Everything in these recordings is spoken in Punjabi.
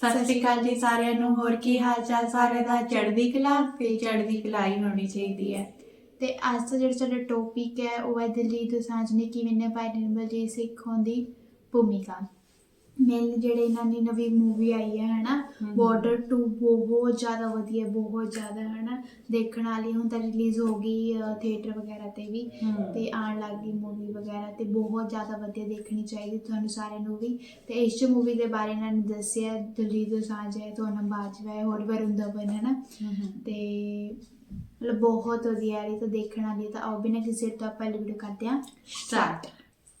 ਸਤਿ ਸ਼੍ਰੀ ਅਕਾਲ ਜੀ ਸਾਰਿਆਂ ਨੂੰ ਹੋਰ ਕੀ ਹਾਲ ਚਾਲ ਸਾਰੇ ਦਾ? ਚੜ੍ਹਦੀ ਕਲਾ? ਤੇ ਚੜ੍ਹਦੀ ਕਲਾ ਹੀ ਹੋਣੀ ਚਾਹੀਦੀ ਹੈ। ਤੇ ਅੱਜ ਦਾ ਜਿਹੜਾ ਸਾਡਾ ਟੌਪਿਕ ਹੈ ਉਹ ਹੈ ਦਿਲਜੀਤ ਦੋਸਾਂਝ ਨੇ ਕਿਵੇਂ ਨਿਭਾਈ ਨਿਰਮਲਜੀਤ ਸਿੱਖੋਂ ਦੀ ਭੂਮਿਕਾ। ਮੇਨ ਜਿਹੜੇ ਇਹਨਾਂ ਦੀ ਨਵੀਂ ਮੂਵੀ ਆਈ ਹੈ ਹਨਾ। ਬਾਰਡਰ 2 ਬਹੁਤ ਜ਼ਿਆਦਾ ਵਧੀਆ ਬਹੁਤ ਜ਼ਿਆਦਾ ਹਨਾ? ਦੇਖਣ ਵਾਲੀ ਹੁਣ ਤਾਂ ਰਿਲੀਜ਼ ਹੋ ਗਈ ਥੀਏਟਰ ਵਗੈਰਾ ਤੇ ਵੀ। ਤੇ ਆਉਣ ਲੱਗ ਗਈ ਮੂਵੀ ਵਗੈਰਾ ਤੇ ਬਹੁਤ ਜ਼ਿਆਦਾ ਵਧੀਆ ਦੇਖਣੀ ਚਾਹੀਦੀ ਤੁਹਾਨੂੰ ਸਾਰਿਆਂ ਨੂੰ ਵੀ। ਤੇ ਇਸ ਮੂਵੀ ਦੇ ਬਾਰੇ ਇਹਨਾਂ ਨੇ ਦੱਸਿਆ ਦਿਲਜੀਤ ਦੋਸਾਂਝ ਹੈ ਤੁਹਾਨੂੰ ਬਾਜਵਾ ਹੈ ਹੋਰ ਵਰੁਣ ਧਵਨ ਹੈ ਨਾ ਤੇ ਮਤਲਬ ਬਹੁਤ ਵਧੀਆ ਹੈ ਤਾਂ ਦੇਖਣ ਵਾਲੀ ਤਾਂ ਆਓ ਬਿਨਾਂ ਕਿਸੇ ਤੋਂ ਆਪਾਂ ਵੀਡੀਓ ਕਰਦੇ ਹਾਂ। ਸਟਾਰਟ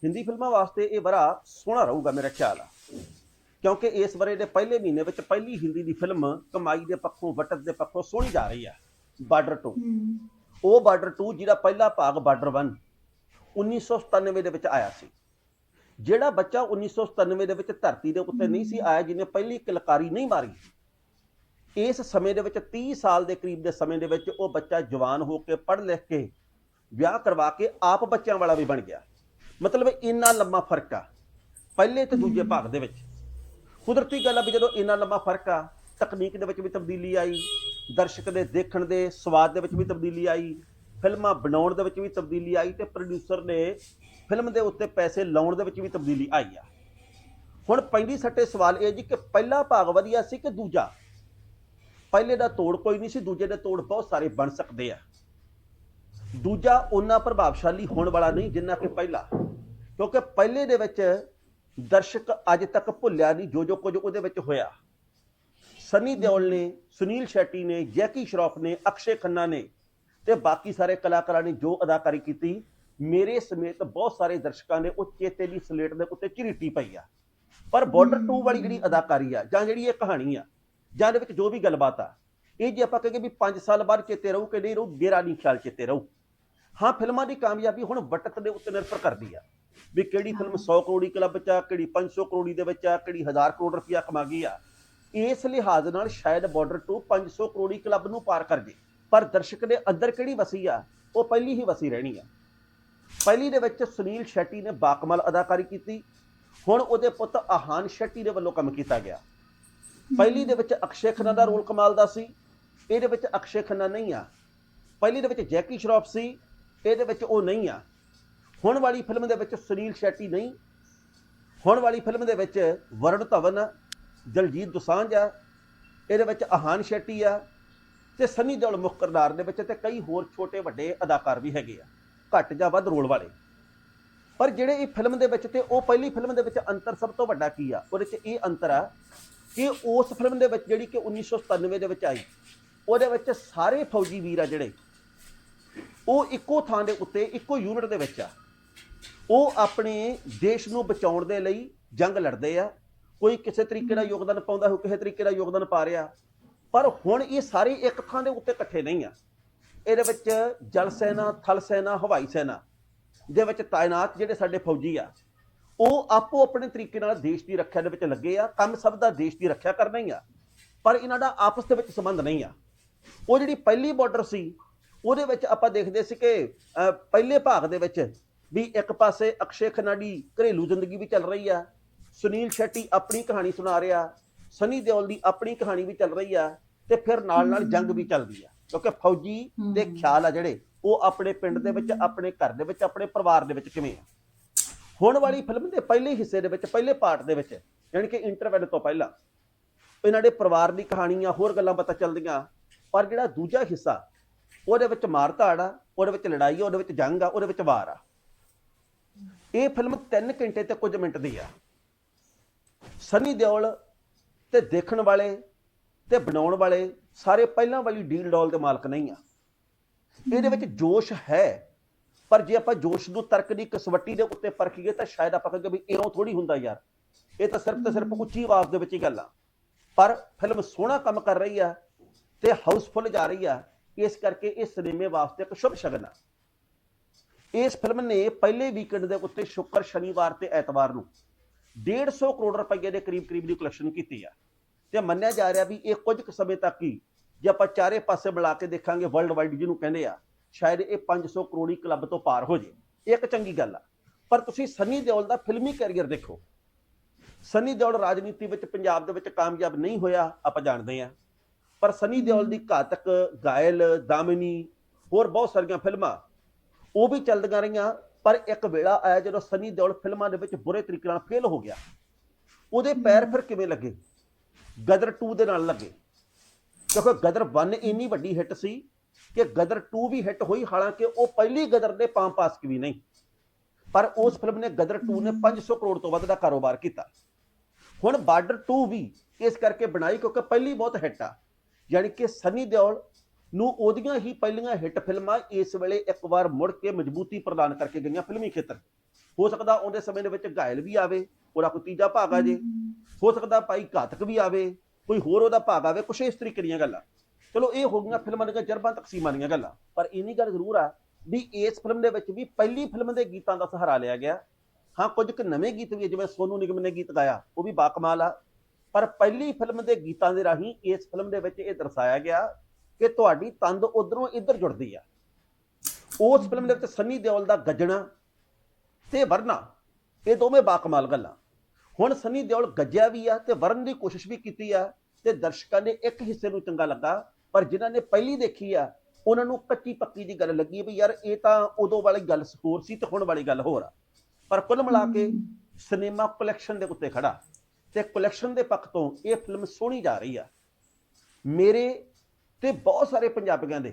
ਹਿੰਦੀ ਫਿਲਮਾਂ ਵਾਸਤੇ ਇਹ ਵਰਾ ਸੋਹਣਾ ਰਹੂਗਾ ਮੇਰਾ ਖਿਆਲ ਆ। ਕਿਉਂਕਿ ਇਸ ਵਰੇ ਦੇ ਪਹਿਲੇ ਮਹੀਨੇ ਵਿੱਚ ਪਹਿਲੀ ਹਿੰਦੀ ਦੀ ਫਿਲਮ ਕਮਾਈ ਦੇ ਪੱਖੋਂ ਵਟਕ ਦੇ ਪੱਖੋਂ ਸੋਹਣੀ ਜਾ ਰਹੀ ਆ ਬਾਰਡਰ 2 ਹਮ ਉਹ ਬਾਰਡਰ 2 ਜਿਹਦਾ ਪਹਿਲਾ ਭਾਗ ਬਾਰਡਰ 1 1997 ਦੇ ਵਿੱਚ ਆਇਆ ਸੀ। ਜਿਹੜਾ ਬੱਚਾ 1997 ਦੇ ਵਿੱਚ ਧਰਤੀ ਦੇ ਉੱਤੇ ਨਹੀਂ ਸੀ ਆਇਆ ਜਿਹਨੇ ਪਹਿਲੀ ਕਿਲਕਾਰੀ ਨਹੀਂ ਮਾਰੀ ਇਸ ਸਮੇਂ ਦੇ ਵਿੱਚ 30 ਸਾਲ ਦੇ ਕਰੀਬ ਦੇ ਸਮੇਂ ਦੇ ਵਿੱਚ ਉਹ ਬੱਚਾ ਜਵਾਨ ਹੋ ਕੇ ਪੜ੍ਹ ਲਿਖ ਕੇ ਵਿਆਹ ਕਰਵਾ ਕੇ ਆਪ ਬੱਚਿਆਂ ਵਾਲਾ ਵੀ ਬਣ ਗਿਆ। ਮਤਲਬ ਇੰਨਾ ਲੰਮਾ ਫ਼ਰਕ ਆ ਪਹਿਲੇ ਤੇ ਦੂਜੇ ਭਾਗ ਦੇ ਵਿੱਚ। ਕੁਦਰਤੀ ਗੱਲ ਆ ਵੀ ਜਦੋਂ ਇੰਨਾ ਲੰਮਾ ਫ਼ਰਕ ਆ, ਤਕਨੀਕ ਦੇ ਵਿੱਚ ਵੀ ਤਬਦੀਲੀ ਆਈ, ਦਰਸ਼ਕ ਦੇ ਦੇਖਣ ਦੇ ਸਵਾਦ ਦੇ ਵਿੱਚ ਵੀ ਤਬਦੀਲੀ ਆਈ, ਫਿਲਮਾਂ ਬਣਾਉਣ ਦੇ ਵਿੱਚ ਵੀ ਤਬਦੀਲੀ ਆਈ ਤੇ ਪ੍ਰੋਡਿਊਸਰ ਨੇ ਫਿਲਮ ਦੇ ਉੱਤੇ ਪੈਸੇ ਲਾਉਣ ਦੇ ਵਿੱਚ ਵੀ ਤਬਦੀਲੀ ਆਈ ਆ। ਹੁਣ ਪੈਂਦੀ ਸੱਟੇ ਸਵਾਲ ਇਹ ਜੀ ਕਿ ਪਹਿਲਾ ਭਾਗ ਵਧੀਆ ਸੀ ਕਿ ਦੂਜਾ? ਪਹਿਲੇ ਦਾ ਤੋੜ ਕੋਈ ਨਹੀਂ ਸੀ, ਦੂਜੇ ਦੇ ਤੋੜ ਬਹੁਤ ਸਾਰੇ ਬਣ ਸਕਦੇ ਆ। ਦੂਜਾ ਉਹਨਾਂ ਪ੍ਰਭਾਵਸ਼ਾਲੀ ਹੋਣ ਵਾਲਾ ਨਹੀਂ ਜਿੰਨਾ ਕਿ ਪਹਿਲਾ, ਕਿਉਂਕਿ ਪਹਿਲੇ ਦੇ ਵਿੱਚ ਦਰਸ਼ਕ ਅੱਜ ਤੱਕ ਭੁੱਲਿਆ ਨਹੀਂ ਜੋ ਜੋ ਕੁਝ ਉਹਦੇ ਵਿੱਚ ਹੋਇਆ। ਸਨੀ ਦਿਓਲ ਨੇ, ਸੁਨੀਲ ਸ਼ੈਟੀ ਨੇ, ਜੈਕੀ ਸ਼ਰੋਫ ਨੇ, ਅਕਸ਼ੇ ਖੰਨਾ ਨੇ ਤੇ ਬਾਕੀ ਸਾਰੇ ਕਲਾਕਾਰਾਂ ਨੇ ਜੋ ਅਦਾਕਾਰੀ ਕੀਤੀ, ਮੇਰੇ ਸਮੇਤ ਬਹੁਤ ਸਾਰੇ ਦਰਸ਼ਕਾਂ ਨੇ ਉਹ ਚੇਤੇ ਦੀ ਸਲੇਟ ਦੇ ਉੱਤੇ ਝਰੀਟੀ ਪਈ ਆ। ਪਰ ਬਾਰਡਰ 2 ਵਾਲੀ ਜਿਹੜੀ ਅਦਾਕਾਰੀ ਆ, ਜਾਂ ਜਿਹੜੀ ਇਹ ਕਹਾਣੀ ਆ, ਜਾਂ ਇਹਦੇ ਵਿੱਚ ਜੋ ਵੀ ਗੱਲਬਾਤ ਆ, ਇਹ ਜੇ ਆਪਾਂ ਕਹੀਏ ਵੀ 5 ਸਾਲ ਬਾਅਦ ਚੇਤੇ ਰਹੂ ਕਿ ਨਹੀਂ ਰਹੂ ਮੇਰਾ ਨਹੀਂ ਖਿਆਲ ਚੇਤੇ ਰਹੂ। ਹਾਂ, ਫਿਲਮਾਂ ਦੀ ਕਾਮਯਾਬੀ ਹੁਣ ਵਟਕ ਦੇ ਉੱਤੇ ਨਿਰਭਰ ਕਰਦੀ ਆ। ਵੀ ਕਿਹੜੀ ਫਿਲਮ 100 ਕਰੋੜੀ ਕਲੱਬ ਚ ਆ ਕਿਹੜੀ 500 ਕਰੋੜੀ ਦੇ ਵਿੱਚ ਆ ਕਿਹੜੀ 1000 ਕਰੋੜ ਰੁਪਇਆ ਕਮਾ ਗਈ ਆ। ਇਸ ਲਿਹਾਜ਼ ਨਾਲ ਸ਼ਾਇਦ ਬਾਰਡਰ 2 500 ਕਰੋੜੀ ਕਲੱਬ ਨੂੰ ਪਾਰ ਕਰ ਜੇ ਪਰ ਦਰਸ਼ਕ ਦੇ ਅੰਦਰ ਕਿਹੜੀ ਵਸੀ ਆ ਉਹ ਪਹਿਲੀ ਹੀ ਵਸੀ ਰਹਿਣੀ ਆ। ਪਹਿਲੀ ਦੇ ਵਿੱਚ ਸੁਨੀਲ ਸ਼ੈਟੀ ਨੇ ਬਾਕਮਾਲ ਅਦਾਕਾਰੀ ਕੀਤੀ। ਹੁਣ ਉਹਦੇ ਪੁੱਤ ਆਹਾਨ ਸ਼ੈਟੀ ਦੇ ਵੱਲੋਂ ਕੰਮ ਕੀਤਾ ਗਿਆ। ਪਹਿਲੀ ਦੇ ਵਿੱਚ ਅਕਸ਼ੇ ਖੰਨਾ ਦਾ ਰੋਲ ਕਮਾਲ ਦਾ ਸੀ। ਇਹਦੇ ਵਿੱਚ ਅਕਸ਼ੇ ਖੰਨਾ ਨਹੀਂ ਆ। ਪਹਿਲੀ ਦੇ ਵਿੱਚ ਜੈਕੀ ਸ਼ਰੋਫ ਸੀ। ਇਹਦੇ ਵਿੱਚ ਉਹ ਨਹੀਂ ਆ। ਹੁਣ ਵਾਲੀ ਫਿਲਮ ਦੇ ਵਿੱਚ ਸੁਨੀਲ ਸ਼ੈਟੀ ਨਹੀਂ। ਹੁਣ ਵਾਲੀ ਫਿਲਮ ਦੇ ਵਿੱਚ ਵਰੁਣ ਧਵਨ ਆ, ਦਲਜੀਤ ਦੁਸਾਂਝ ਆ। ਇਹਦੇ ਵਿੱਚ ਆਹਾਨ ਸ਼ੈਟੀ ਆ ਤੇ ਸੰਨੀ ਦਿਓਲ ਮੁੱਖ ਕਿਰਦਾਰ ਦੇ ਵਿੱਚ ਤੇ ਕਈ ਹੋਰ ਛੋਟੇ ਵੱਡੇ ਅਦਾਕਾਰ ਵੀ ਹੈਗੇ ਆ ਘੱਟ ਜਾਂ ਵੱਧ ਰੋਲ ਵਾਲੇ। ਪਰ ਜਿਹੜੇ ਇਹ ਫਿਲਮ ਦੇ ਵਿੱਚ ਤੇ ਉਹ ਪਹਿਲੀ ਫਿਲਮ ਦੇ ਵਿੱਚ ਅੰਤਰ ਸਭ ਤੋਂ ਵੱਡਾ ਕੀ ਆ? ਉਹਦੇ 'ਚ ਇਹ ਅੰਤਰ ਆ ਕਿ ਉਸ ਫਿਲਮ ਦੇ ਵਿੱਚ ਜਿਹੜੀ ਕਿ 1997 ਦੇ ਵਿੱਚ ਆਈ ਉਹਦੇ ਵਿੱਚ ਸਾਰੇ ਫੌਜੀ ਵੀਰ ਆ ਜਿਹੜੇ ਉਹ ਇੱਕੋ ਥਾਂ ਦੇ ਉੱਤੇ ਇੱਕੋ ਯੂਨਿਟ ਦੇ ਵਿੱਚ ਆ। ਉਹ ਆਪਣੇ ਦੇਸ਼ ਨੂੰ ਬਚਾਉਣ ਦੇ ਲਈ ਜੰਗ ਲੜਦੇ ਆ। ਕੋਈ ਕਿਸੇ ਤਰੀਕੇ ਦਾ ਯੋਗਦਾਨ ਪਾਉਂਦਾ ਹੋ ਕਿਸੇ ਤਰੀਕੇ ਦਾ ਯੋਗਦਾਨ ਪਾ ਰਿਹਾ। ਪਰ ਹੁਣ ਇਹ ਸਾਰੇ ਇੱਕ ਥਾਂ ਦੇ ਉੱਤੇ ਇਕੱਠੇ ਨਹੀਂ ਆ। ਇਹਦੇ ਵਿੱਚ ਜਲ ਸੈਨਾ ਥਲ ਸੈਨਾ ਹਵਾਈ ਸੈਨਾ ਦੇ ਵਿੱਚ ਤਾਇਨਾਤ ਜਿਹੜੇ ਸਾਡੇ ਫੌਜੀ ਆ ਉਹ ਆਪੋ ਆਪਣੇ ਤਰੀਕੇ ਨਾਲ ਦੇਸ਼ ਦੀ ਰੱਖਿਆ ਦੇ ਵਿੱਚ ਲੱਗੇ ਆ। ਕੰਮ ਸਭ ਦਾ ਦੇਸ਼ ਦੀ ਰੱਖਿਆ ਕਰਨਾ ਹੀ ਆ। ਪਰ ਇਹਨਾਂ ਦਾ ਆਪਸ ਦੇ ਵਿੱਚ ਸੰਬੰਧ ਨਹੀਂ ਆ। ਉਹ ਜਿਹੜੀ ਪਹਿਲੀ ਬਾਰਡਰ ਸੀ ਉਹਦੇ ਵਿੱਚ ਆਪਾਂ ਦੇਖਦੇ ਸੀ ਕਿ ਪਹਿਲੇ ਭਾਗ ਦੇ ਵਿੱਚ ਵੀ ਇੱਕ ਪਾਸੇ ਅਕਸ਼ੇ ਖੰਨਾ ਦੀ ਘਰੇਲੂ ਜ਼ਿੰਦਗੀ ਵੀ ਚੱਲ ਰਹੀ ਆ ਸੁਨੀਲ ਸ਼ੈਟੀ ਆਪਣੀ ਕਹਾਣੀ ਸੁਣਾ ਰਿਹਾ ਸਨੀ ਦਿਓਲ ਦੀ ਆਪਣੀ ਕਹਾਣੀ ਵੀ ਚੱਲ ਰਹੀ ਆ ਤੇ ਫਿਰ ਨਾਲ ਨਾਲ ਜੰਗ ਵੀ ਚੱਲਦੀ ਆ ਕਿਉਂਕਿ ਫੌਜੀ ਦੇ। ਖਿਆਲ ਆ ਜਿਹੜੇ ਉਹ ਆਪਣੇ ਪਿੰਡ ਦੇ ਵਿੱਚ ਆਪਣੇ ਘਰ ਦੇ ਵਿੱਚ ਆਪਣੇ ਪਰਿਵਾਰ ਦੇ ਵਿੱਚ ਕਿਵੇਂ ਆ ਹੁਣ ਵਾਲੀ ਫਿਲਮ ਦੇ ਪਹਿਲੇ ਹਿੱਸੇ ਦੇ ਵਿੱਚ ਪਹਿਲੇ ਪਾਰਟ ਦੇ ਵਿੱਚ ਯਾਨੀ ਕਿ ਇੰਟਰਵੈਲ ਤੋਂ ਪਹਿਲਾਂ ਇਹਨਾਂ ਦੇ ਪਰਿਵਾਰ ਦੀ ਕਹਾਣੀਆਂ ਹੋਰ ਗੱਲਾਂ ਪਤਾ ਚੱਲਦੀਆਂ ਪਰ ਜਿਹੜਾ ਦੂਜਾ ਹਿੱਸਾ ਉਹਦੇ ਵਿੱਚ ਮਾਰ ਧਾੜ ਆ ਉਹਦੇ ਵਿੱਚ ਲੜਾਈ ਆ ਉਹਦੇ ਵਿੱਚ ਜੰਗ ਆ ਉਹਦੇ ਵਿੱਚ ਵਾਰ ਆ ਇਹ ਫਿਲਮ 3 ਘੰਟੇ ਤੇ ਕੁਝ ਮਿੰਟ ਦੀ ਆ। ਸਨੀ ਦਿਓਲ ਤੇ ਦੇਖਣ ਵਾਲੇ ਤੇ ਬਣਾਉਣ ਵਾਲੇ ਸਾਰੇ ਪਹਿਲਾਂ ਵਾਲੀ ਡੀਲ ਡੋਲ ਦੇ ਮਾਲਕ ਨਹੀਂ ਆ। ਇਹਦੇ ਵਿੱਚ ਜੋਸ਼ ਹੈ, ਪਰ ਜੇ ਆਪਾਂ ਜੋਸ਼ ਨੂੰ ਤਰਕ ਦੀ ਕਸਵੱਟੀ ਦੇ ਉੱਤੇ ਪਰਖੀਏ ਤਾਂ ਸ਼ਾਇਦ ਆਪਾਂ ਕਹਾਂਗੇ ਵੀ ਇਉਂ ਥੋੜੀ ਹੁੰਦਾ ਯਾਰ। ਇਹ ਤਾਂ ਸਿਰਫ ਤੇ ਸਿਰਫ ਉੱਚੀ ਆਵਾਜ਼ ਦੇ ਵਿੱਚ ਹੀ ਗੱਲ ਆ। ਪਰ ਫਿਲਮ ਸੋਹਣਾ ਕੰਮ ਕਰ ਰਹੀ ਆ ਤੇ ਹਾਊਸਫੁੱਲ ਜਾ ਰਹੀ ਆ। ਇਸ ਕਰਕੇ ਇਹ ਸਿਨੇਮੇ ਵਾਸਤੇ ਇੱਕ ਸ਼ੁਭ ਸ਼ਗਨ ਆ। ਇਸ ਫਿਲਮ ਨੇ ਪਹਿਲੇ ਵੀਕਐਂਡ ਦੇ ਉੱਤੇ ਸ਼ੁੱਕਰ ਸ਼ਨੀਵਾਰ ਤੇ ਐਤਵਾਰ ਨੂੰ 150 ਕਰੋੜ ਰੁਪਏ ਦੇ ਕਰੀਬ ਕਰੀਬ ਦੀ ਕਲੈਕਸ਼ਨ ਕੀਤੀ ਆ। ਤੇ ਮੰਨਿਆ ਜਾ ਰਿਹਾ ਵੀ ਇਹ ਕੁਝ ਕੁ ਸਮੇਂ ਤੱਕ ਹੀ ਜੇ ਆਪਾਂ ਚਾਰੇ ਪਾਸੇ ਬੁਲਾ ਕੇ ਦੇਖਾਂਗੇ ਵਰਲਡ ਵਾਈਡ ਜਿਹਨੂੰ ਕਹਿੰਦੇ ਆ, ਸ਼ਾਇਦ ਇਹ 500 ਕਰੋੜੀ ਕਲੱਬ ਤੋਂ ਪਾਰ ਹੋ ਜੇ। ਇਹ ਇੱਕ ਚੰਗੀ ਗੱਲ ਆ। ਪਰ ਤੁਸੀਂ ਸਨੀ ਦਿਓਲ ਦਾ ਫਿਲਮੀ ਕੈਰੀਅਰ ਦੇਖੋ। ਸਨੀ ਦਿਓਲ ਰਾਜਨੀਤੀ ਵਿੱਚ ਪੰਜਾਬ ਦੇ ਵਿੱਚ ਕਾਮਯਾਬ ਨਹੀਂ ਹੋਇਆ, ਆਪਾਂ ਜਾਣਦੇ ਹਾਂ ਪਰ ਸਨੀ ਦਿਓਲ ਦੀ ਘਾਤਕ, ਗਾਇਲ, ਦਾਮਿਨੀ ਹੋਰ ਬਹੁਤ ਸਾਰੀਆਂ ਫਿਲਮਾਂ ਉਹ ਵੀ ਚੱਲਦੀਆਂ ਰਹੀਆਂ, ਪਰ ਇੱਕ ਵੇਲਾ ਆਇਆ ਜਦੋਂ ਸਨੀ ਦਿਓਲ ਫਿਲਮਾਂ ਦੇ ਵਿੱਚ ਬੁਰੇ ਤਰੀਕੇ ਨਾਲ ਫੇਲ ਹੋ ਗਿਆ। ਉਹਦੇ ਪੈਰ ਫਿਰ ਕਿਵੇਂ ਲੱਗੇ? ਗਦਰ 2 ਦੇ ਨਾਲ ਲੱਗੇ। ਕਿਉਂਕਿ ਗਦਰ 1 ਇੰਨੀ ਵੱਡੀ ਹਿੱਟ ਸੀ ਕਿ ਗਦਰ 2 ਵੀ ਹਿੱਟ ਹੋਈ, ਹਾਲਾਂਕਿ ਉਹ ਪਹਿਲੀ ਗਦਰ ਦੇ ਪਾਮ ਪਾਸਕ ਵੀ ਨਹੀਂ। ਪਰ ਉਸ ਫਿਲਮ ਨੇ ਗਦਰ 2 ਨੇ 500 ਕਰੋੜ ਤੋਂ ਵੱਧ ਦਾ ਕਾਰੋਬਾਰ ਕੀਤਾ। ਹੁਣ ਬਾਰਡਰ 2 ਵੀ ਇਸ ਕਰਕੇ ਬਣਾਈ ਕਿਉਂਕਿ ਪਹਿਲੀ ਬਹੁਤ ਹਿੱਟ ਆ। ਯਾਨੀ ਕਿ ਸਨੀ ਦਿਓਲ ਨੂੰ ਉਹਦੀਆਂ ਹੀ ਪਹਿਲੀਆਂ ਹਿੱਟ ਫਿਲਮਾਂ ਇਸ ਵੇਲੇ ਇੱਕ ਵਾਰ ਮੁੜ ਕੇ ਮਜ਼ਬੂਤੀ ਪ੍ਰਦਾਨ ਕਰਕੇ ਗਈਆਂ ਫਿਲਮੀ ਖੇਤਰ। ਹੋ ਸਕਦਾ ਉਹਦੇ ਸਮੇਂ ਦੇ ਵਿੱਚ ਗਾਇਲ ਵੀ ਆਵੇ, ਉਹਦਾ ਕੋਈ ਤੀਜਾ ਭਾਗ ਆ ਜੇ। ਹੋ ਸਕਦਾ ਭਾਈ ਘਾਤਕ ਵੀ ਆਵੇ, ਕੋਈ ਹੋਰ ਉਹਦਾ ਭਾਗ ਆਵੇ, ਕੁਛ ਇਸ ਤਰੀਕੇ ਦੀਆਂ ਗੱਲਾਂ। ਚਲੋ, ਇਹ ਹੋ ਗਈਆਂ ਫਿਲਮਾਂ ਦੀਆਂ ਜਰਬਾਂ ਤਕਸੀਮਾਂ ਦੀਆਂ ਗੱਲਾਂ। ਪਰ ਇੰਨੀ ਗੱਲ ਜ਼ਰੂਰ ਆ ਵੀ ਇਸ ਫਿਲਮ ਦੇ ਵਿੱਚ ਵੀ ਪਹਿਲੀ ਫਿਲਮ ਦੇ ਗੀਤਾਂ ਦਾ ਸਹਾਰਾ ਲਿਆ ਗਿਆ। ਹਾਂ, ਕੁਝ ਕੁ ਨਵੇਂ ਗੀਤ ਵੀ ਜਿਵੇਂ ਸੋਨੂ ਨਿਗਮ ਨੇ ਗੀਤ ਗਾਇਆ, ਉਹ ਵੀ ਬਾਕਮਾਲ ਆ। ਪਰ ਪਹਿਲੀ ਫਿਲਮ ਦੇ ਗੀਤਾਂ ਦੇ ਰਾਹੀਂ ਇਸ ਫਿਲਮ ਦੇ ਵਿੱਚ ਇਹ ਦਰਸਾਇਆ ਗਿਆ ਕਿ ਤੁਹਾਡੀ ਤੰਦ ਉਧਰੋਂ ਇੱਧਰ ਜੁੜਦੀ ਆ। ਉਸ ਫਿਲਮ ਦੇ ਵਿੱਚ ਸੰਨੀ ਦਿਓਲ ਦਾ ਗੱਜਣਾ ਤੇ ਵਰਨਾ ਇਹ ਦੋਵੇਂ ਬਾਕਮਾਲ ਗੱਲਾਂ। ਹੁਣ ਸੰਨੀ ਦਿਓਲ ਗੱਜਿਆ ਵੀ ਆ ਤੇ ਵਰਨ ਦੀ ਕੋਸ਼ਿਸ਼ ਵੀ ਕੀਤੀ ਆ ਤੇ ਦਰਸ਼ਕਾਂ ਨੇ ਇੱਕ ਹਿੱਸੇ ਨੂੰ ਚੰਗਾ ਲੱਗਾ ਪਰ ਜਿਨ੍ਹਾਂ ਨੇ ਪਹਿਲੀ ਦੇਖੀ ਆ ਉਹਨਾਂ ਨੂੰ ਕੱਚੀ ਪੱਕੀ ਦੀ ਗੱਲ ਲੱਗੀ ਵੀ ਯਾਰ ਇਹ ਤਾਂ ਉਦੋਂ ਵਾਲੀ ਗੱਲ ਹੋਰ ਸੀ ਤੇ ਹੁਣ ਵਾਲੀ ਗੱਲ ਹੋਰ ਆ। ਪਰ ਕੁੱਲ ਮਿਲਾ ਕੇ ਸਿਨੇਮਾ ਕਲੈਕਸ਼ਨ ਦੇ ਉੱਤੇ ਖੜਾ। ਤੇ ਕਲੈਕਸ਼ਨ ਦੇ ਪੱਖ ਤੋਂ ਇਹ ਫਿਲਮ ਸੋਹਣੀ ਜਾ ਰਹੀ ਆ। ਮੇਰੇ ਤੇ ਬਹੁਤ ਸਾਰੇ ਪੰਜਾਬੀਆਂ ਦੇ।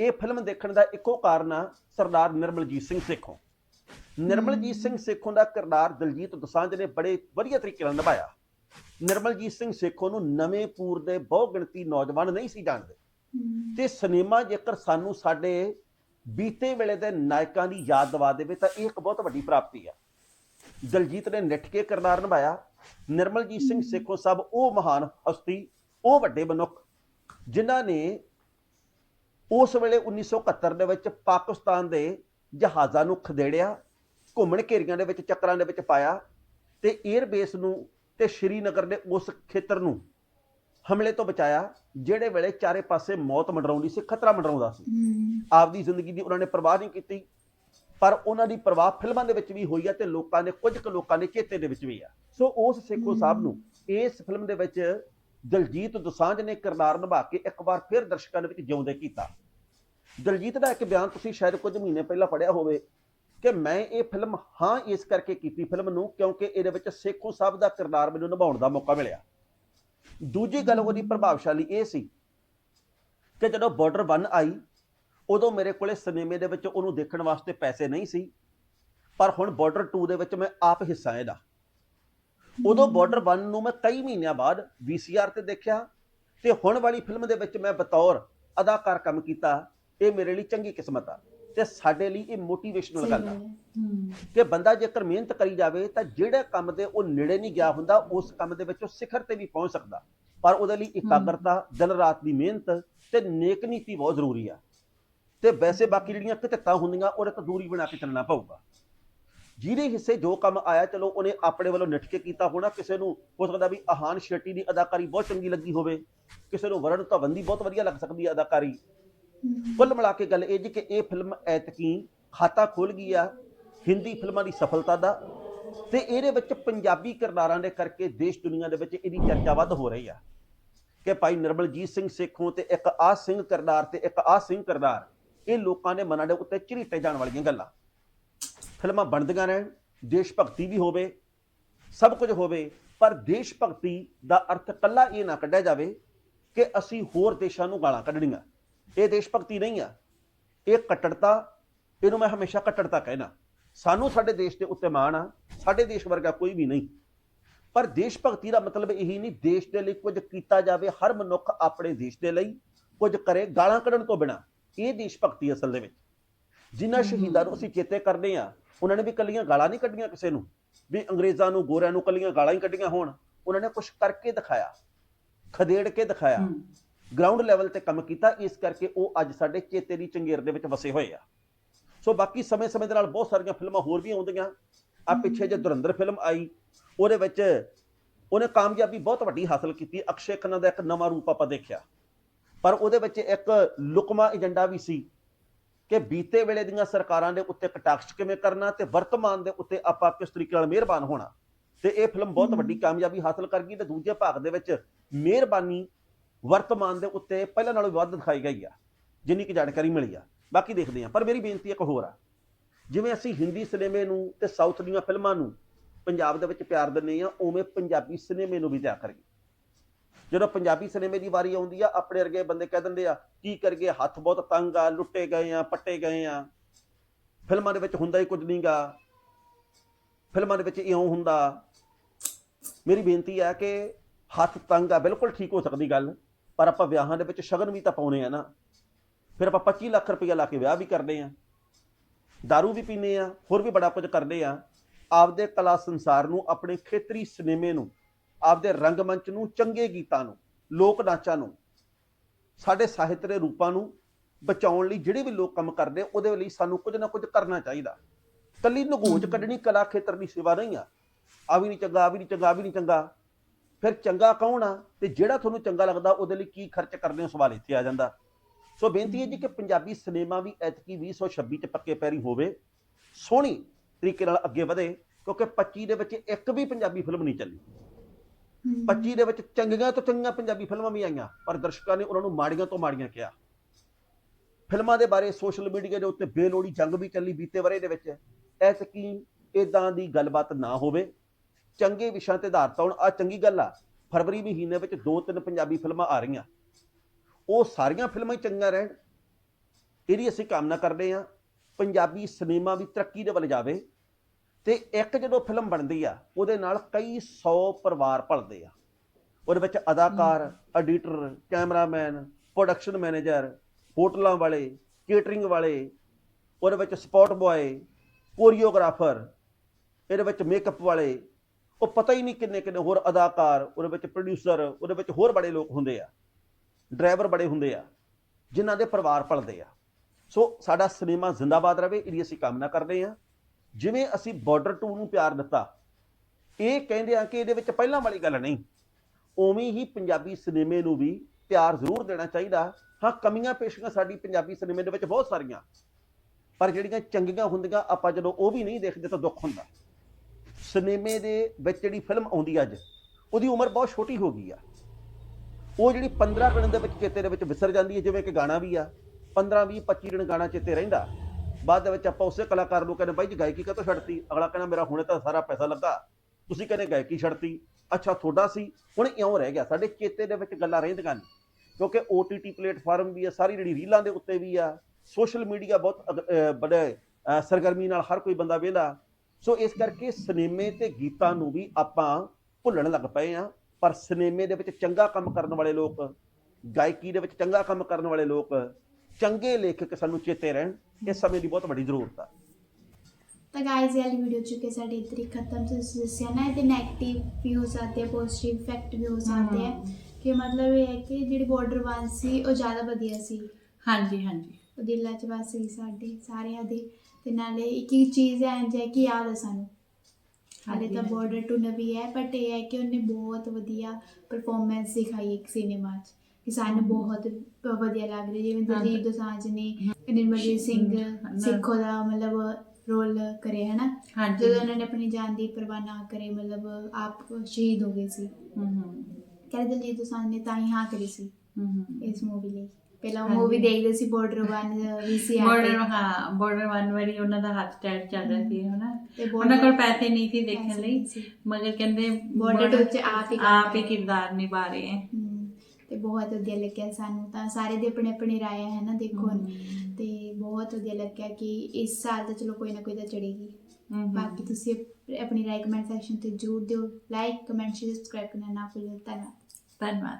ਇਹ ਫਿਲਮ ਦੇਖਣ ਦਾ ਇੱਕੋ ਕਾਰਨ ਆ ਸਰਦਾਰ ਨਿਰਮਲਜੀਤ ਸਿੰਘ ਸੇਖੋਂ। ਨਿਰਮਲਜੀਤ ਸਿੰਘ ਸੇਖੋਂ ਦਾ ਕਿਰਦਾਰ ਦਲਜੀਤ ਦੋਸਾਂਝ ਨੇ ਬੜੇ ਵਧੀਆ ਤਰੀਕੇ ਨਾਲ ਨਿਭਾਇਆ। ਨਿਰਮਲਜੀਤ ਸਿੰਘ ਸੇਖੋਂ ਨੂੰ ਨਵੇਂ ਪੂਰ ਦੇ ਬਹੁ ਗਿਣਤੀ ਨੌਜਵਾਨ ਨਹੀਂ ਸੀ ਜਾਣਦੇ। ਤੇ ਸਿਨੇਮਾ ਜੇਕਰ ਸਾਨੂੰ ਸਾਡੇ ਬੀਤੇ ਵੇਲੇ ਦੇ ਨਾਇਕਾਂ ਦੀ ਯਾਦ ਦਿਵਾ ਦੇਵੇ ਤਾਂ ਇਹ ਇੱਕ ਬਹੁਤ ਵੱਡੀ ਪ੍ਰਾਪਤੀ ਆ। ਦਲਜੀਤ ਨੇ ਨਿੱਠ ਕੇ ਕਿਰਦਾਰ ਨਿਭਾਇਆ। ਨਿਰਮਲਜੀਤ ਸਿੰਘ ਸੇਖੋਂ ਸਾਹਿਬ ਉਹ ਮਹਾਨ ਹਸਤੀ ਉਹ ਵੱਡੇ ਮਨੁੱਖ ਜਿਨ੍ਹਾਂ ਨੇ ਉਸ ਵੇਲੇ 1971 ਦੇ ਵਿੱਚ ਪਾਕਿਸਤਾਨ ਦੇ ਜਹਾਜ਼ਾਂ ਨੂੰ ਖਦੇੜਿਆ ਘੁੰਮਣ ਘੇਰੀਆਂ ਦੇ ਵਿੱਚ ਚੱਕਰਾਂ ਦੇ ਵਿੱਚ ਪਾਇਆ ਤੇ 에ਅਰ ਬੇਸ ਨੂੰ ਤੇ ਸ਼੍ਰੀਨਗਰ ਦੇ ਉਸ ਖੇਤਰ ਨੂੰ ਹਮਲੇ ਤੋਂ ਬਚਾਇਆ ਜਿਹੜੇ ਵੇਲੇ ਚਾਰੇ ਪਾਸੇ ਮੌਤ ਮੰਡਰਾਉਂਦੀ ਸੀ ਖਤਰਾ ਮੰਡਰਾਉਂਦਾ ਸੀ। ਆਪਦੀ ਜ਼ਿੰਦਗੀ ਦੀ ਉਹਨਾਂ ਨੇ ਪਰਵਾਹ ਨਹੀਂ ਕੀਤੀ ਪਰ ਉਹਨਾਂ ਦੀ ਪਰਵਾਹ ਫਿਲਮਾਂ ਦੇ ਵਿੱਚ ਵੀ ਹੋਈ ਆ ਤੇ ਲੋਕਾਂ ਨੇ ਕੁਝ ਕੁ ਲੋਕਾਂ ਨੇ ਚੇਤੇ ਦੇ ਵਿੱਚ ਵੀ ਆ। ਸੋ ਉਸ ਸੇਖੋ ਸਾਹਿਬ ਨੂੰ ਇਸ ਫਿਲਮ ਦੇ ਵਿੱਚ ਦਲਜੀਤ ਦੁਸਾਂਝ ਨੇ ਕਿਰਦਾਰ ਨਿਭਾ ਕੇ ਇੱਕ ਵਾਰ ਫਿਰ ਦਰਸ਼ਕਾਂ ਦੇ ਵਿੱਚ ਜਿਉਂਦੇ ਕੀਤਾ। ਦਲਜੀਤ ਦਾ ਇੱਕ ਬਿਆਨ ਤੁਸੀਂ ਸ਼ਾਇਦ ਕੁਝ ਮਹੀਨੇ ਪਹਿਲਾਂ ਪੜਿਆ ਹੋਵੇ ਕਿ ਮੈਂ ਇਹ ਫਿਲਮ ਹਾਂ ਇਸ ਕਰਕੇ ਕੀਤੀ ਫਿਲਮ ਨੂੰ ਕਿਉਂਕਿ ਇਹਦੇ ਵਿੱਚ ਸੇਖੂ ਸਾਹਿਬ ਦਾ ਕਿਰਦਾਰ ਮੈਨੂੰ ਨਿਭਾਉਣ ਦਾ ਮੌਕਾ ਮਿਲਿਆ। ਦੂਜੀ ਗੱਲ ਉਹਦੀ ਪ੍ਰਭਾਵਸ਼ਾਲੀ ਇਹ ਸੀ ਕਿ ਜਦੋਂ ਬਾਰਡਰ 1 ਆਈ, ਉਦੋਂ ਮੇਰੇ ਕੋਲੇ ਸਿਨੇਮੇ ਦੇ ਵਿੱਚ ਉਹਨੂੰ ਦੇਖਣ ਵਾਸਤੇ ਪੈਸੇ ਨਹੀਂ ਸੀ, ਪਰ ਹੁਣ ਬਾਰਡਰ 2 ਦੇ ਵਿੱਚ ਮੈਂ ਆਪ ਹਿੱਸਾ ਇਹਦਾ। ਉਦੋਂ ਬਾਰਡਰ 1 ਨੂੰ ਮੈਂ ਕਈ ਮਹੀਨਿਆਂ ਬਾਅਦ VCR ਤੇ ਦੇਖਿਆ ਤੇ ਹੁਣ ਵਾਲੀ ਫਿਲਮ ਦੇ ਵਿੱਚ ਮੈਂ ਬਤੌਰ ਅਦਾਕਾਰ ਕੰਮ ਕੀਤਾ। ਇਹ ਮੇਰੇ ਲਈ ਚੰਗੀ ਕਿਸਮਤ ਆ ਤੇ ਸਾਡੇ ਲਈ ਇਹ ਮੋਟੀਵੇਸ਼ਨਲ ਗੱਲ ਆ। ਕਿ ਬੰਦਾ ਜੇਕਰ ਮਿਹਨਤ ਕਰੀ ਜਾਵੇ ਤਾਂ ਜਿਹੜੇ ਕੰਮ ਦੇ ਉਹ ਨੇੜੇ ਨਹੀਂ ਗਿਆ ਹੁੰਦਾ ਉਸ ਕੰਮ ਦੇ ਵਿੱਚ ਉਹ ਸਿਖਰ ਤੇ ਵੀ ਪਹੁੰਚ ਸਕਦਾ। ਪਰ ਉਹਦੇ ਲਈ ਇਕਾਗਰਤਾ ਦਿਨ ਰਾਤ ਦੀ ਮਿਹਨਤ ਤੇ ਨੇਕ ਨੀਤੀ ਬਹੁਤ ਜ਼ਰੂਰੀ ਆ। ਤੇ ਵੈਸੇ ਬਾਕੀ ਜਿਹੜੀਆਂ ਕਿਤਤਾ ਹੁੰਦੀਆਂ ਉਹਦੇ ਤੋਂ ਦੂਰੀ ਬਣਾ ਕੇ ਚੱਲਣਾ ਪਊਗਾ। ਜਿਹਦੇ ਹਿੱਸੇ ਜੋ ਕੰਮ ਆਇਆ ਚਲੋ ਉਹਨੇ ਆਪਣੇ ਵੱਲੋਂ ਨਿਠ ਕੇ ਕੀਤਾ ਹੋਣਾ ਕਿਸੇ ਨੂੰ ਹੋ ਸਕਦਾ ਵੀ ਆਹਾਨ ਸ਼ੈਟੀ ਦੀ ਅਦਾਕਾਰੀ ਬਹੁਤ ਚੰਗੀ ਲੱਗੀ ਹੋਵੇ ਕਿਸੇ ਨੂੰ ਵਰਣ ਧਵਨ ਦੀ ਬਹੁਤ ਵਧੀਆ ਲੱਗ ਸਕਦੀ ਹੈ ਅਦਾਕਾਰੀ। ਕੁੱਲ ਮਿਲਾ ਕੇ ਗੱਲ ਇਹ ਜੀ ਕਿ ਇਹ ਫਿਲਮ ਐਤਕੀ ਖਾਤਾ ਖੋਲ ਗਈ ਆ ਹਿੰਦੀ ਫਿਲਮਾਂ ਦੀ ਸਫਲਤਾ ਦਾ ਤੇ ਇਹਦੇ ਵਿੱਚ ਪੰਜਾਬੀ ਕਿਰਦਾਰਾਂ ਦੇ ਕਰਕੇ ਦੇਸ਼ ਦੁਨੀਆ ਦੇ ਵਿੱਚ ਇਹਦੀ ਚਰਚਾ ਵੱਧ ਹੋ ਰਹੀ ਆ। ਕਿ ਭਾਈ ਨਿਰਮਲਜੀਤ ਸਿੰਘ ਸੇਖੋਂ ਤੇ ਇੱਕ ਆ ਸਿੰਘ ਕਿਰਦਾਰ ਤੇ ਇੱਕ ਆ ਸਿੰਘ ਕਿਰਦਾਰ ਇਹ ਲੋਕਾਂ ਦੇ ਮਨਾਂ ਦੇ ਉੱਤੇ ਝਰੀਟੇ ਜਾਣ ਵਾਲੀਆਂ ਗੱਲਾਂ। ਫਿਲਮਾਂ ਬਣਦੀਆਂ ਰਹਿਣ, ਦੇਸ਼ ਭਗਤੀ ਵੀ ਹੋਵੇ, ਸਭ ਕੁਝ ਹੋਵੇ, ਪਰ ਦੇਸ਼ ਭਗਤੀ ਦਾ ਅਰਥ ਕੱਲਾ ਇਹ ਨਾ ਕੱਢਿਆ ਜਾਵੇ ਕਿ ਅਸੀਂ ਹੋਰ ਦੇਸ਼ਾਂ ਨੂੰ ਗਾਲਾਂ ਕੱਢਣੀਆਂ। ਇਹ ਦੇਸ਼ ਭਗਤੀ ਨਹੀਂ ਆ। ਇਹ ਕੱਟੜਤਾ, ਇਹਨੂੰ ਮੈਂ ਹਮੇਸ਼ਾ ਕੱਟੜਤਾ ਕਹਿਣਾ। ਸਾਨੂੰ ਸਾਡੇ ਦੇਸ਼ ਦੇ ਉੱਤੇ ਮਾਣ ਆ, ਸਾਡੇ ਦੇਸ਼ ਵਰਗਾ ਕੋਈ ਵੀ ਨਹੀਂ। ਪਰ ਦੇਸ਼ ਭਗਤੀ ਦਾ ਮਤਲਬ ਇਹੀ ਨਹੀਂ, ਦੇਸ਼ ਦੇ ਲਈ ਕੁਝ ਕੀਤਾ ਜਾਵੇ, ਹਰ ਮਨੁੱਖ ਆਪਣੇ ਦੇਸ਼ ਦੇ ਲਈ ਕੁਝ ਕਰੇ ਗਾਲਾਂ ਕੱਢਣ ਤੋਂ ਬਿਨਾ। ਇਹ ਦੇਸ਼ ਭਗਤੀ ਅਸਲ ਦੇ ਵਿੱਚ। ਜਿਨ੍ਹਾਂ ਸ਼ਹੀਦਾਂ ਨੂੰ ਅਸੀਂ ਚੇਤੇ ਕਰਦੇ ਆ ਉਹਨਾਂ ਨੇ ਵੀ ਕੱਲੀਆਂ ਗਾਲਾਂ ਨਹੀਂ ਕੱਢੀਆਂ ਕਿਸੇ ਨੂੰ ਵੀ ਅੰਗਰੇਜ਼ਾਂ ਨੂੰ ਗੋਰਿਆਂ ਨੂੰ ਕੱਲੀਆਂ ਗਾਲਾਂ ਹੀ ਕੱਢੀਆਂ ਹੋਣ। ਉਹਨਾਂ ਨੇ ਕੁਝ ਕਰਕੇ ਦਿਖਾਇਆ ਖਦੇੜ ਕੇ ਦਿਖਾਇਆ। ਗਰਾਊਂਡ ਲੈਵਲ ਤੇ ਕੰਮ ਕੀਤਾ ਇਸ ਕਰਕੇ ਉਹ ਅੱਜ ਸਾਡੇ ਚੇਤੇ ਦੀ ਚੰਗੇਰ ਦੇ ਵਿੱਚ ਵਸੇ ਹੋਏ ਆ। ਸੋ ਬਾਕੀ ਸਮੇਂ-ਸਮੇਂ ਦੇ ਨਾਲ ਬਹੁਤ ਸਾਰੀਆਂ ਫਿਲਮਾਂ ਹੋਰ ਵੀ ਆਉਂਦੀਆਂ। ਆ ਪਿੱਛੇ ਜੇ ਧੁਰੰਧਰ ਫਿਲਮ ਆਈ ਉਹਦੇ ਵਿੱਚ ਉਹਨੇ ਕਾਮਯਾਬੀ ਬਹੁਤ ਵੱਡੀ ਹਾਸਲ ਕੀਤੀ ਅਕਸ਼ੇ ਖੰਨਾ ਦਾ ਇੱਕ ਨਵਾਂ ਰੂਪ ਆਪਾਂ ਦੇਖਿਆ। ਪਰ ਉਹਦੇ ਵਿੱਚ ਇੱਕ ਲੁਕਮਾ ਏਜੰਡਾ ਵੀ ਸੀ। ਕਿ ਬੀਤੇ ਵੇਲੇ ਦੀਆਂ ਸਰਕਾਰਾਂ ਦੇ ਉੱਤੇ ਕਟਾਕਸ਼ ਕਿਵੇਂ ਕਰਨਾ ਤੇ ਵਰਤਮਾਨ ਦੇ ਉੱਤੇ ਆਪਾਂ ਕਿਸ ਤਰੀਕੇ ਨਾਲ ਮਿਹਰਬਾਨ ਹੋਣਾ। ਤੇ ਇਹ ਫਿਲਮ ਬਹੁਤ। ਵੱਡੀ ਕਾਮਯਾਬੀ ਹਾਸਲ ਕਰ ਗਈ ਤੇ ਦੂਜੇ ਭਾਗ ਦੇ ਵਿੱਚ ਮਿਹਰਬਾਨੀ ਵਰਤਮਾਨ ਦੇ ਉੱਤੇ ਪਹਿਲਾਂ ਨਾਲੋਂ ਵੱਧ ਦਿਖਾਈ ਗਈ ਆ ਜਿੰਨੀ ਕਿ ਜਾਣਕਾਰੀ ਮਿਲੀ ਆ। ਬਾਕੀ ਦੇਖਦੇ ਆ ਪਰ ਮੇਰੀ ਬੇਨਤੀ ਇੱਕ ਹੋਰ ਆ। ਜਿਵੇਂ ਅਸੀਂ ਹਿੰਦੀ ਸਿਨੇਮੇ ਨੂੰ ਤੇ ਸਾਊਥ ਦੀਆਂ ਫਿਲਮਾਂ ਨੂੰ ਪੰਜਾਬ ਦੇ ਵਿੱਚ ਪਿਆਰ ਦਿੰਦੇ ਆ ਉਵੇਂ ਪੰਜਾਬੀ ਸਿਨੇਮੇ ਨੂੰ ਵੀ ਪਿਆਰ ਕਰੀਏ। ਜਦੋਂ ਪੰਜਾਬੀ ਸਿਨੇਮੇ ਦੀ ਵਾਰੀ ਆਉਂਦੀ ਆ, ਆਪਣੇ ਵਰਗੇ ਬੰਦੇ ਕਹਿ ਦਿੰਦੇ ਆ, ਕੀ ਕਰੀਏ, ਹੱਥ ਬਹੁਤ ਤੰਗ ਆ, ਲੁੱਟੇ ਗਏ ਆ, ਪੱਟੇ ਗਏ ਆ। ਫਿਲਮਾਂ ਦੇ ਵਿੱਚ ਹੁੰਦਾ ਹੀ ਕੁਝ ਨਹੀਂਗਾ ਫਿਲਮਾਂ ਦੇ ਵਿੱਚ ਇਉਂ ਹੁੰਦਾ। ਮੇਰੀ ਬੇਨਤੀ ਆ ਕਿ ਹੱਥ ਤੰਗ ਆ, ਬਿਲਕੁਲ ਠੀਕ ਹੋ ਸਕਦੀ ਗੱਲ, ਪਰ ਆਪਾਂ ਵਿਆਹਾਂ ਦੇ ਵਿੱਚ ਸ਼ਗਨ ਵੀ ਤਾਂ ਪਾਉਣੇ ਆ ਨਾ। ਫਿਰ ਆਪਾਂ 25 ਲੱਖ ਰੁਪਇਆ ਲਾ ਕੇ ਵਿਆਹ ਵੀ ਕਰਦੇ ਆ। दारू ਵੀ ਪੀਨੇ ਆ, ਹੋਰ ਵੀ ਬੜਾ ਕੁਝ ਕਰਦੇ ਆ। ਆਪਦੇ ਕਲਾ ਸੰਸਾਰ ਨੂੰ, ਆਪਣੇ ਖੇਤਰੀ ਸਿਨੇਮੇ ਨੂੰ ਆਪਦੇ ਰੰਗਮੰਚ ਨੂੰ ਚੰਗੇ ਗੀਤਾਂ ਨੂੰ ਲੋਕ ਨਾਚਾਂ ਨੂੰ ਸਾਡੇ ਸਾਹਿਤ ਦੇ ਰੂਪਾਂ ਨੂੰ ਬਚਾਉਣ ਲਈ ਜਿਹੜੇ ਵੀ ਲੋਕ ਕੰਮ ਕਰਦੇ ਉਹਦੇ ਲਈ ਸਾਨੂੰ ਕੁਝ ਨਾ ਕੁਝ ਕਰਨਾ ਚਾਹੀਦਾ। ਕੱਲੀ ਨਗੋਚ ਕੱਢਣੀ ਕਲਾ ਖੇਤਰ ਦੀ ਸੇਵਾ ਨਹੀਂ ਆ। ਆ ਵੀ ਨਹੀਂ ਚੰਗਾ ਆ ਵੀ ਨਹੀਂ ਚੰਗਾ ਆ ਵੀ ਨਹੀਂ ਚੰਗਾ। ਫਿਰ ਚੰਗਾ ਕੌਣ ਆ? ਤੇ ਜਿਹੜਾ ਤੁਹਾਨੂੰ ਚੰਗਾ ਲੱਗਦਾ ਉਹਦੇ ਲਈ ਕੀ ਖਰਚ ਕਰਦੇ ਹੋ? ਸਵਾਲ ਇੱਥੇ ਆ ਜਾਂਦਾ। ਸੋ ਬੇਨਤੀ ਹੈ ਜੀ ਕਿ ਪੰਜਾਬੀ ਸਿਨੇਮਾ ਵੀ ਐਤਕੀ 2026 ਚ ਪੱਕੇ ਪੈਰੀ ਹੋਵੇ ਸੋਹਣੀ ਤਰੀਕੇ ਨਾਲ ਅੱਗੇ ਵਧੇ ਕਿਉਂਕਿ 25 ਦੇ ਵਿੱਚ ਇੱਕ ਵੀ ਪੰਜਾਬੀ ਫਿਲਮ ਨਹੀਂ ਚੱਲੀ। 25 ਦੇ ਵਿੱਚ ਚੰਗੀਆਂ ਤੋਂ ਚੰਗੀਆਂ ਪੰਜਾਬੀ ਫਿਲਮਾਂ ਵੀ ਆਈਆਂ, ਪਰ ਦਰਸ਼ਕਾਂ ਨੇ ਉਹਨਾਂ ਨੂੰ ਮਾੜੀਆਂ ਤੋਂ ਮਾੜੀਆਂ ਕਿਹਾ। ਫਿਲਮਾਂ ਦੇ ਬਾਰੇ ਸੋਸ਼ਲ ਮੀਡੀਆ ਦੇ ਉੱਤੇ ਬੇਲੋੜੀ ਜੰਗ ਵੀ ਚੱਲੀ ਬੀਤੇ ਵਰੇ ਦੇ ਵਿੱਚ। ਐਤਕੀ ਇਦਾਂ ਦੀ ਗੱਲਬਾਤ ਨਾ ਹੋਵੇ। ਚੰਗੇ ਵਿਸ਼ਿਆਂ ਤੇ ਆਧਾਰਿਤ ਹੋਣ ਆ ਚੰਗੀ ਗੱਲ ਆ, ਫਰਵਰੀ ਮਹੀਨੇ ਵਿੱਚ ਦੋ ਤਿੰਨ ਪੰਜਾਬੀ ਫਿਲਮਾਂ ਆ ਰਹੀਆਂ। ਉਹ ਸਾਰੀਆਂ ਫਿਲਮਾਂ ਹੀ ਚੰਗੀਆਂ ਰਹਿਣ, ਇਹਦੀ ਅਸੀਂ ਕਾਮਨਾ ਕਰਦੇ ਹਾਂ। ਪੰਜਾਬੀ ਸਿਨੇਮਾ ਵੀ ਤਰੱਕੀ ਦੇ ਵੱਲ ਜਾਵੇ। ਤੇ ਇੱਕ ਜਦੋਂ ਫਿਲਮ ਬਣਦੀ ਆ, ਉਹਦੇ ਨਾਲ ਕਈ 100 ਪਰਿਵਾਰ ਭਲਦੇ ਆ। ਉਹਦੇ ਵਿੱਚ ਅਦਾਕਾਰ, ਐਡੀਟਰ, ਕੈਮਰਾਮੈਨ ਪ੍ਰੋਡਕਸ਼ਨ ਮੈਨੇਜਰ ਹੋਟਲਾਂ ਵਾਲੇ ਕੇਟਰਿੰਗ ਵਾਲੇ, ਉਹਦੇ ਵਿੱਚ ਸਪੌਟ ਬॉय ਕੋਰੀਓਗ੍ਰਾਫਰ ਇਹਦੇ ਵਿੱਚ ਮੇਕਅਪ ਵਾਲੇ, ਉਹ ਪਤਾ ਹੀ ਨਹੀਂ ਕਿੰਨੇ ਕਿੰਨੇ ਹੋਰ ਅਦਾਕਾਰ, ਉਹਦੇ ਵਿੱਚ ਪ੍ਰੋਡਿਊਸਰ ਉਹਦੇ ਵਿੱਚ ਹੋਰ ਬੜੇ ਲੋਕ ਹੁੰਦੇ ਆ। ਡਰਾਈਵਰ ਬੜੇ ਹੁੰਦੇ ਆ, ਜਿਨ੍ਹਾਂ ਦੇ ਪਰਿਵਾਰ ਪਲਦੇ ਆ। ਸੋ ਸਾਡਾ ਸਿਨੇਮਾ ਜ਼ਿੰਦਾਬਾਦ ਰਵੇ, ਇਹਦੀ ਅਸੀਂ ਕਾਮਨਾ ਕਰਦੇ ਆ ਜਿਵੇਂ ਅਸੀਂ ਬਾਰਡਰ 2 ਨੂੰ ਪਿਆਰ ਦਿੱਤਾ, ਇਹ ਕਹਿੰਦੇ ਆ ਕਿ ਇਹਦੇ ਵਿੱਚ ਪਹਿਲਾਂ ਵਾਲੀ ਗੱਲ ਨਹੀਂ। ਉਵੇਂ ਹੀ ਪੰਜਾਬੀ ਸਿਨੇਮੇ ਨੂੰ ਵੀ ਪਿਆਰ ਜ਼ਰੂਰ ਦੇਣਾ ਚਾਹੀਦਾ। ਹਾਂ, ਕਮੀਆਂ ਪੇਸ਼ੀਆਂ ਸਾਡੀ ਪੰਜਾਬੀ ਸਿਨੇਮੇ ਦੇ ਵਿੱਚ ਬਹੁਤ ਸਾਰੀਆਂ। ਪਰ ਜਿਹੜੀਆਂ ਚੰਗੀਆਂ ਹੁੰਦੀਆਂ, ਆਪਾਂ ਜਦੋਂ ਉਹ ਵੀ ਨਹੀਂ ਦੇਖਦੇ ਤਾਂ ਦੁੱਖ ਹੁੰਦਾ। ਸਿਨੇਮੇ ਦੇ ਵਿੱਚ ਜਿਹੜੀ ਫਿਲਮ ਆਉਂਦੀ ਅੱਜ, ਉਹਦੀ ਉਮਰ ਬਹੁਤ ਛੋਟੀ ਹੋ ਗਈ ਆ। ਉਹ ਜਿਹੜੀ 15 ਦਿਨ ਦੇ ਵਿੱਚ ਚੇਤੇ ਦੇ ਵਿੱਚ ਵਿਸਰ ਜਾਂਦੀ ਹੈ ਜਿਵੇਂ ਕਿ ਗਾਣਾ ਵੀ ਆ 15 20 25 ਦਿਨ ਗਾਣਾ ਚੇਤੇ ਰਹਿੰਦਾ। ਬਾਅਦ ਦੇ ਵਿੱਚ ਆਪਾਂ ਉਸੇ ਕਲਾਕਾਰ ਨੂੰ ਕਹਿੰਦੇ, ਬਾਈ ਜੀ ਗਾਇਕੀ ਕਾਹਤੋਂ ਛੱਡਤੀ? ਅਗਲਾ ਕਹਿੰਦਾ, ਮੇਰਾ ਹੁਣੇ ਤਾਂ ਸਾਰਾ ਪੈਸਾ ਲੱਗਾ। ਤੁਸੀਂ ਕਹਿੰਦੇ ਗਾਇਕੀ ਛੱਡਤੀ। ਅੱਛਾ, ਤੁਹਾਡਾ ਸੀ। ਹੁਣ ਇਉਂ ਰਹਿ ਗਿਆ। ਸਾਡੇ ਚੇਤੇ ਦੇ ਵਿੱਚ ਗੱਲਾਂ ਰਹਿੰਦੀਆਂ ਨੇ। ਕਿਉਂਕਿ OTT ਪਲੇਟਫਾਰਮ ਵੀ ਆ, ਸਾਰੀ ਜਿਹੜੀ ਰੀਲਾਂ ਦੇ ਉੱਤੇ ਵੀ ਆ ਸੋਸ਼ਲ ਮੀਡੀਆ ਬਹੁਤ ਬੜੇ ਸਰਗਰਮੀ ਨਾਲ ਹਰ ਕੋਈ ਬੰਦਾ ਵੇਲਾ ਸੋ ਇਸ ਕਰਕੇ ਸਿਨੇਮੇ ਤੇ ਗੀਤਾਂ ਨੂੰ ਵੀ ਆਪਾਂ ਭੁੱਲਣ ਲੱਗ ਪਏ ਆ। ਪਰ ਸਿਨੇਮੇ ਦੇ ਵਿੱਚ ਚੰਗਾ ਕੰਮ ਕਰਨ ਵਾਲੇ ਲੋਕ, ਗਾਇਕੀ ਦੇ ਵਿੱਚ ਚੰਗਾ ਕੰਮ ਕਰਨ ਵਾਲੇ ਲੋਕ ਚੰਗੇ ਲੇਖਕ ਸਾਨੂੰ ਚੇਤੇ ਰਹਿਣ ਇਸ ਸਮੇਂ ਦੀ ਬਹੁਤ ਵੱਡੀ ਜ਼ਰੂਰਤ ਆ। ਤਾਂ ਗਾਇਜ਼ ਇਹ ਵਾਲੀ ਵੀਡੀਓ ਚੁੱਕੇ ਸਾਡੇ ਇੱਧਰ ਹੀ ਖਤਮ ਤੁਸੀਂ ਦੱਸਿਆ ਨਾ ਇਹਦੇ 네ਗੇਟਿਵ ਵੀ ਹੋ ਸਕਦੇ ਆ ਪੋਜ਼ਿਟਿਵ ਇਫੈਕਟ ਵੀ ਹੋ। ਸਕਦੇ ਆ। ਕਿ ਮਤਲਬ ਇਹ ਹੈ ਕਿ ਜਿਹੜੀ ਬਾਰਡਰ ਵਨ ਸੀ ਉਹ ਜ਼ਿਆਦਾ ਵਧੀਆ ਸੀ। ਹਾਂਜੀ ਹਾਂਜੀ। ਉਹ ਦਿਲਾਂ 'ਚ ਵਸ ਗਈ ਸਾਡੇ ਸਾਰਿਆਂ ਦੇ। ਤੇ ਨਾਲੇ ਇੱਕ ਹੀ ਚੀਜ਼ ਹੈ ਇੰਜ ਹੈ ਕਿ ਯਾਦ ਹੈ ਸਾਨੂੰ। ਹਾਲੇ ਤਾਂ। ਬਾਰਡਰ ਟੂ ਨਵੀਂ ਹੈ ਬਟ ਇਹ ਹੈ ਕਿ ਉਹਨੇ ਬਹੁਤ ਵਧੀਆ ਪਰਫਾਰਮੈਂਸ ਦਿਖਾਈ ਇੱਕ ਸਿਨੇਮਾ 'ਚ। ਸਾਨੂੰ ਬਹੁਤ ਵਧੀਆ ਲੱਗ ਰਿਹਾ ਜਿਵੇਂ ਹਾਂ, ਦਲਜੀਤ ਦੋਸਾਂਝ ਨੇ ਨਿਰਮਲਜੀਤ ਸਿੰਘ ਹਾਂ, ਸਿੱਖੋ ਦਾ ਮਤਲਬ ਰੋਲ ਕਰੇ ਹਨਾ ਹਾਂਜੀ। ਜਦੋਂ ਉਹਨਾਂ ਨੇ ਆਪਣੀ ਜਾਨ ਦੀ ਪਰਵਾਹ ਨਾ ਕਰੇ ਮਤਲਬ ਆਪ ਸ਼ਹੀਦ ਹੋ ਗਏ ਸੀ। ਹੂੰ ਹੂੰ ਕਹਿੰਦੇ ਦਲਜੀਤ ਦੋਸਾਂਝ ਨੇ ਤਾਂ ਹੀ ਹਾਂ ਕਰੀ ਸੀ ਹੂੰ ਹੂੰ ਇਸ ਮੂਵੀ ਲਈ। ਪਹਿਲਾਂ ਉਹ। ਮੂਵੀ ਦੇਖਦੇ ਸੀ ਬਾਰਡਰ 1 ਵੀਸੀਆਰ ਬਾਰਡਰ ਹਾਂ ਬਾਰਡਰ ਵਨ ਵਾਰੀ ਉਹਨਾਂ ਦਾ ਹੱਥ ਟੈਟ ਚੱਲ ਰਿਹਾ ਸੀ ਹਨਾ ਉਹਨਾਂ ਕੋਲ ਪੈਸੇ ਨਹੀਂ ਸੀ ਦੇਖਣ ਲਈ। ਮਗਰ ਕਹਿੰਦੇ two 'ਚ ਆਪ ਹੀ ਆਪ ਹੀ ਕਰ- ਕਿਰਦਾਰ ਨਿਭਾ ਰਹੇ ਹੈ। ਤੇ ਬਹੁਤ ਵਧੀਆ ਲੱਗਿਆ ਸਾਨੂੰ ਤਾਂ ਸਾਰੇ ਦੇ ਆਪਣੇ ਆਪਣੇ ਰਾਏ ਹੈ ਨਾ ਦੇਖੋ ਹਮ। ਤੇ ਬਹੁਤ ਵਧੀਆ ਲੱਗਿਆ ਕਿ ਇਸ ਸਾਲ ਤਾਂ ਚਲੋ ਕੋਈ ਨਾ ਕੋਈ ਤਾਂ ਚੜੇਗੀ। ਬਾਕੀ ਤੁਸੀਂ ਆਪਣੀ ਰਾਏ ਕਮੈਂਟ ਸੈਕਸ਼ਨ ਤੇ ਜ਼ਰੂਰ ਦਿਓ। ਲਾਈਕ ਕਮੈਂਟ ਸ਼ੇਅਰ ਸਬਸਕ੍ਰਾਈਬ ਕਰਨਾ ਨਾ ਭੁੱਲੋ ਧੰਨਵਾਦ। ਧੰਨਵਾਦ।